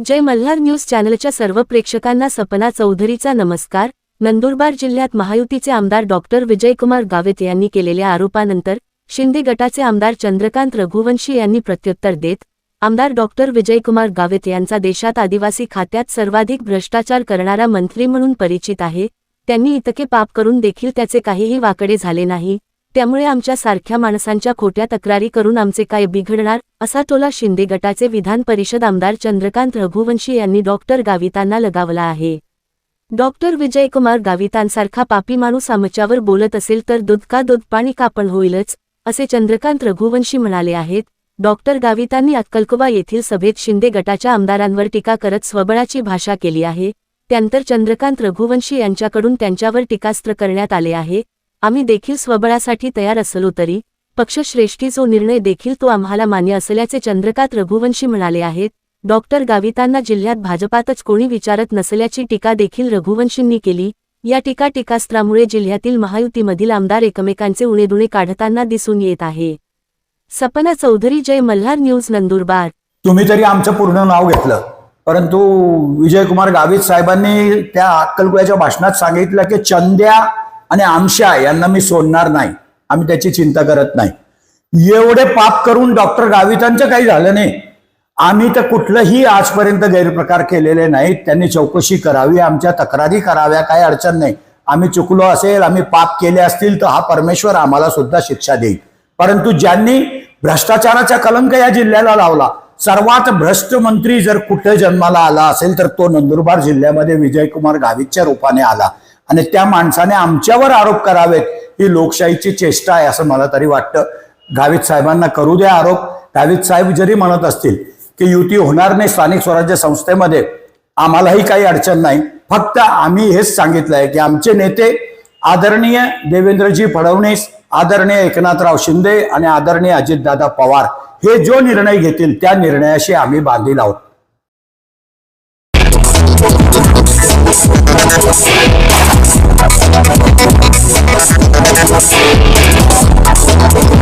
जय Malhar news चॅनलच्या सर्व प्रेक्षकांना सपना चौधरीचा नमस्कार. नंदुरबार जिल्ह्यात महायुतीचे आमदार डॉक्टर विजयकुमार गावित यांनी केलेल्या आरोपानंतर शिंदे गटाचे आमदार चंद्रकांत रघुवंशी यांनी प्रत्युत्तर देत आमदार डॉक्टर विजयकुमार गावित यांचा देशात आदिवासी खात्यात सर्वाधिक भ्रष्टाचार करणारा मंत्री म्हणून परिचित आहे. त्यांनी इतके पाप करून देखील त्याचे काहीही वाकडे झाले नाही. त्यामुळे आमच्या सारख्या माणसांच्या खोट्या तक्रारी करून आमचे काय बिघडणार असा टोला शिंदे गटाचे विधान परिषद आमदार चंद्रकांत रघुवंशी यांनी डॉक्टर गावितांना लगावला आहे. डॉक्टर विजयकुमार गावितांसारखा पापी माणूस आमच्यावर बोलत असेल तर दूध का दूध पाणी कापण होईलच असे चंद्रकांत रघुवंशी म्हणाले आहेत. डॉक्टर गावितांनी अक्कलकोबा येथील सभेत शिंदे गटाच्या आमदारांवर टीका करत स्वबळाची भाषा केली आहे. त्यानंतर चंद्रकांत रघुवंशी यांच्याकडून त्यांच्यावर टीकास्त्र करण्यात आले आहे. आम्ही देखील स्वबळासाठी तयार असलो तरी पक्षश्रेष्ठी जो निर्णय देखील तो आम्हाला मान्य असल्याचे चंद्रकांत रघुवंशी म्हणाले आहेत डॉक्टर गावितांना जिल्ह्यात भाजपातच कोणी विचारत नसल्याची टीका देखील रघुवंशींनी केली या टीका टीकास्त्रामुळे जिल्ह्यातील महायुतीमधील आमदार एकमेकांचे उणेदुणे काढताना दिसून येत आहे. सपना चौधरी जय मल्हार न्यूज नंदुरबार. तुम्ही तरी आमचं पूर्ण नाव घेतलं परंतु विजयकुमार गावित साहेबांनी त्या अक्कलकुळ्याच्या भाषणात सांगितलं की चंद्या आणि आमशा यांना मी सोडणार नाही. आम्ही त्याची चिंता करत नाही. एवढे पाप करून डॉक्टर गावितांचं काही झालं नाही. आम्ही तर कुठलंही आजपर्यंत गैरप्रकार केलेले नाहीत त्यांनी चौकशी करावी आमच्या तक्रारी कराव्या काही अडचण नाही. आम्ही चुकलो असेल आम्ही पाप केले असतील तर हा परमेश्वर आम्हाला सुद्धा शिक्षा देईल. परंतु ज्यांनी भ्रष्टाचाराचा कलंक या जिल्ह्याला लावला सर्वात भ्रष्ट मंत्री जर कुठे जन्माला आला असेल तर तो नंदुरबार जिल्ह्यामध्ये विजयकुमार गावितच्या रूपाने आला. आणि त्या माणसाने आमच्यावर आरोप करावेत ही लोकशाहीची चेष्टा आहे असं मला तरी वाटतं. गावित साहेबांना करू द्या आरोप. गावित साहेब जरी म्हणत असतील की युती होणार नाही स्थानिक स्वराज्य संस्थेमध्ये आम्हालाही काही अडचण नाही. फक्त आम्ही हेच सांगितलं आहे की आमचे नेते आदरणीय देवेंद्रजी फडणवीस आदरणीय एकनाथराव शिंदे आणि आदरणीय अजितदादा पवार हे जो निर्णय घेतील त्या निर्णयाशी आम्ही बांधील आहोत.